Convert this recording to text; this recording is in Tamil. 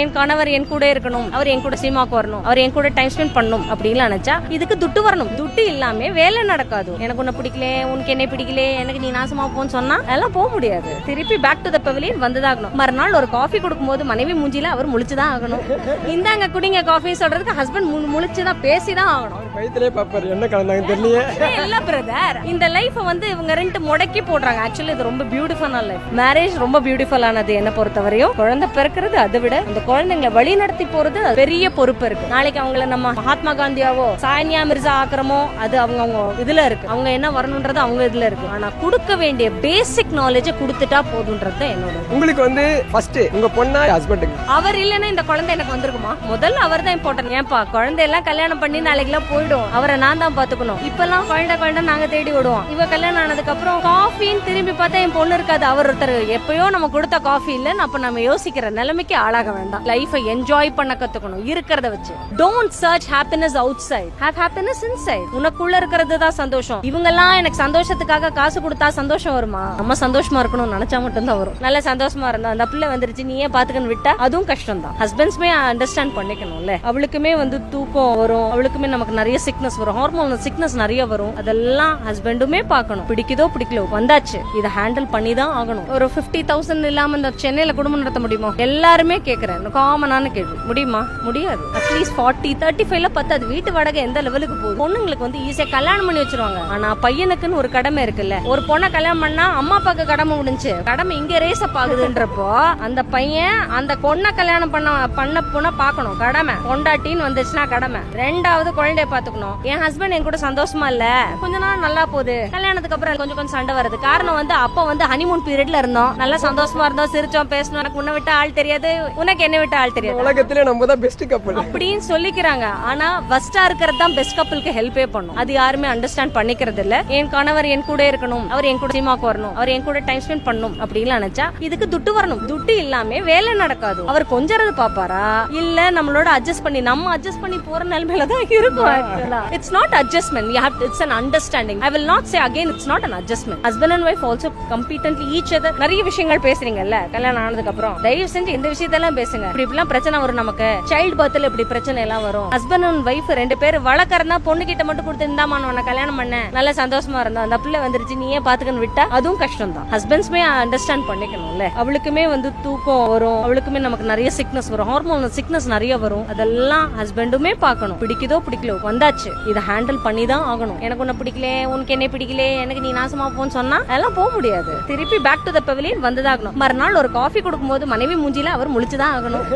என் கணவர் என் கூட இருக்கணும் அவர் என் கூட சினிமாக்கு வரணும் அவர் என் கூட டைம் ஸ்பெண்ட் பண்ணணும் அப்படின்னு நினைச்சா இதுக்கு துட்டு வரணும். துட்டு இல்லாம வேலை நடக்காது. எனக்கு உன்னை பிடிக்கல உனக்கு என்ன பிடிக்கல எனக்கு நீ நாசமா போன்னு சொன்னா அதெல்லாம் போக முடியாது. திருப்பி பேக் டு த பவிலியன் வந்துதாகணும். மறுநாள் ஒரு காஃபி கொடுக்கும்போது மனைவி மூஞ்சில அவர் முழிச்சுதான் ஆகணும். இந்தாங்க குடிங்க காஃபி சொல்றதுக்கு ஹஸ்பண்ட் முழிச்சுதான் பேசிதான் ஆகணும். வயிற்றுலேயே பார்ப்பாரு. என்ன கலந்தாங்க தெரியலையே. இல்ல பிரதர் இந்த லைஃப் வந்து இவங்க ரெண்டு முடக்கி போடுறாங்க. ஆக்சுவலி இது ரொம்ப பியூட்டிஃபுல்லான லைஃப் மேரேஜ் ரொம்ப பியூட்டிஃபுல்லானது என்ன பொறுத்தவரையும். குழந்தை பிறக்கிறது அதை விட அந்த குழந்தைங்களை வழி நடத்தி போறது பெரிய பொறுப்பு இருக்கு. நாளைக்கு அவங்கள நம்ம மகாத்மா காந்தியாவோ சானியா மிர்சா ஆக்குறமோ அது அவங்க அவங்க இதுல இருக்கு. அவங்க என்ன வரணுன்றது அவங்க இதுல இருக்கு. ஆனா கொடுக்க வேண்டிய பேசிக் நாலேஜ கொடுத்துட்டா போதுன்றது தான் என்னோட. உங்களுக்கு வந்து ஃபர்ஸ்ட் உங்க பொண்ணா ஹஸ்பண்டுக்கு அவர் இல்லைன்னா இந்த குழந்தை எனக்கு வந்திருக்குமா? முதல்ல அவர் தான் இம்பார்ட்டன்ட் ஏன்பா குழந்தை எல்லாம் கல்யாணம் பண்ணி நாளைக்கு எல்லாம் போயிடும். அவரை நான் தான் பாத்துக்கணும் இப்பெல்லாம் குழந்தை குழந்தை நாங்க தேடி விடுவோம் இவ கல்யாணம் ஆனதுக்கு அப்புறம் காஃபின்னு திரும்பி பார்த்தா என் பொண்ணு இருக்காது அவர் ஒருத்தர். எப்பயோ நம்ம கொடுத்த காஃபி இல்லைன்னு அப்ப நம்ம யோசிக்கிற நிலைமைக்கு ஆளாக வேண்டாம். லைஃபை என்ஜாய் பண்ண கத்துக்கணும் இருக்கிறத வச்சு. Don't search happiness outside hap happiness inside உனக்குள்ள இருக்கிறது தான் சந்தோஷம். இவங்க எல்லாம் எனக்கு சந்தோஷத்துக்காக காசு கொடுத்தா சந்தோஷம் வருமா? நம்ம சந்தோஷமா இருக்கணும்னு நினைச்சா மட்டும்தான் வரும். நல்ல சந்தோஷமா இருந்தா அந்த பிள்ளை வந்துருச்சு நீயே பாத்துக்கன்னு விட்டா அதுவும் கஷ்டம் தான் ஹஸ்பண்ட்ஸ்மே அண்டர்ஸ்டாண்ட் பண்ணிக்கணும்ல. அவளுக்குமே வந்து தூக்கம் வரும். அவளுக்குமே நமக்கு நிறைய சிக்னஸ் வரும். ஹார்மோன் சிக்னஸ் நிறைய வரும். அதெல்லாம் ஹஸ்பண்டுமே பார்க்கணும். பிடிக்குதோ பிடிக்கலோ வந்தாச்சு. இதை ஹேண்டில் பண்ணி தான் ஆகணும். ஒரு ஃபிஃப்டி தௌசண்ட் இல்லாம இந்த சென்னையில குடும்பம் நடத்த முடியுமா? எல்லாருமே கேட்கறேன் காமனான கேள்வி. முடியுமா? முடியாது. அட்லீஸ்ட் ஃபார்ட்டி தேர்ட்டி ஃபைவ்ல பத்தாது. வீட்டு வாடகை எந்த லெவலுக்கு போகுது? பொண்ணுங்களுக்கு வந்து ஈஸியா கல்யாணம் பண்ணி வச்சிருவாங்க. ஆனா பையனுக்குன்னு ஒரு கடமை இருக்குல்ல. ஒரு பொண்ணை கல்யாணம் பண்ணா அம்மா அப்பாக்கு கடமை முடிஞ்சு கடமை இங்க ரேஸ் அப் ஆகுதுன்றப்போ அந்த பையன் அந்த பொண்ணை கல்யாணம் பண்ண பண்ண பொண்ணை பார்க்கணும். கடமை. பொண்டாட்டின்னு வந்துச்சுன்னா கடமை. ரெண்டாவது குழந்தைய பாத்துக்கணும். என் ஹஸ்பண்ட் என் கூட சந்தோஷமா இல்ல. கொஞ்ச நாள் நல்லா போகுது. கல்யாணத்துக்கு அப்புறம் கொஞ்சம் கொஞ்சம் சண்டை வருது. காரணம் வந்து அப்ப வந்து ஹனிமூன் பீரியட்ல இருந்தோம் நல்லா சந்தோஷமா இருந்தோம் சிரிச்சோம் பேசணும் எனக்கு உன்னை விட்ட ஆள் தெரியாது. உனக்கு என்ன விட்ட ஆள் தெரியாது. உலகத்திலே நம்ம தான் பெஸ்ட் கப்பல் அப்படின்னு சொல்லிக்கிறாங்க. ஆனா ஃபர்ஸ்டா இருக்கிறது தான் பெஸ்ட் கப்பலுக்கு ஹெல்ப்பே பண்ணும். அது யாருமே அண்டர்ஸ்டாண்ட் பண்ணிக்கிறது இல்ல. என் கணவர் என் கூட இருக்கணும். அவர் என் கூட சினிமாக்கு வரணும். அவர் என் கூட டைம் ஸ்பெண்ட் பண்ணணும் அப்படின்னு நினைச்சா இதுக்கு துட்டு வரணும். துட்டு இல்லாம வேலை நடக்காது. அவர் கொஞ்சறது பாப்பாரா? இல்ல நம்மளோட அட்ஜஸ்ட் பண்ணி நம்ம அட்ஜஸ்ட் பண்ணி போற நிலைமையில தான் இருக்கும் it's not adjustment you have it's an understanding I will not say again it's not an adjustment husband and wife also competently each other நிறைய விஷயங்கள் பேசுறீங்கல்ல? கல்யாணம் ஆனதுக்கு அப்புறம் தயவு செஞ்சு இந்த விஷயத்தெல்லாம் பேசுங்க. இப்படி இப்படிலாம் பிரச்சனை வரும் நமக்கு. சைல்ட் பர்த்ல இப்படி பிரச்சனை எல்லாம் வரும். ஹஸ்பண்ட் அண்ட் ஒய்ஃப் ரெண்டு பேர் வளர்க்கறதா பொண்ணு கிட்ட மட்டும் கொடுத்து இந்தாமா உன்னை கல்யாணம் பண்ண. நல்ல சந்தோஷமா இருந்தா அந்த பிள்ளை வந்துருச்சு நீயே பாத்துக்கன்னு விட்டா? அதுவும் கஷ்டம் தான் ஹஸ்பண்ட்ஸ்மே அண்டர்ஸ்டாண்ட் பண்ணிக்கணும்ல. அவளுக்குமே வந்து தூக்கம் வரும். அவளுக்குமே நமக்கு நிறைய சிக்னஸ் வரும். ஹார்மோன் சிக்னஸ் நிறைய வரும். அதெல்லாம் ஹஸ்பண்டுமே பார்க்கணும். பிடிக்குதோ பிடிக்கலோ வந்தாச்சு. இதை ஹேண்டில் பண்ணி தான் ஆகணும். எனக்கு உன்னை பிடிக்கல உனக்கு என்ன பிடிக்கல எனக்கு நீ நாசமா போன்னு சொன்னா அதெல்லாம் போக முடியாது. திருப்பி பேக் டு த பவிலியன் வந்துதாகணும் மறுநாள் ஒரு காஃபி கொடுக்கும்போது மனைவி மூஞ்சில அவர் முழிச்சுதான் ஆகணும்.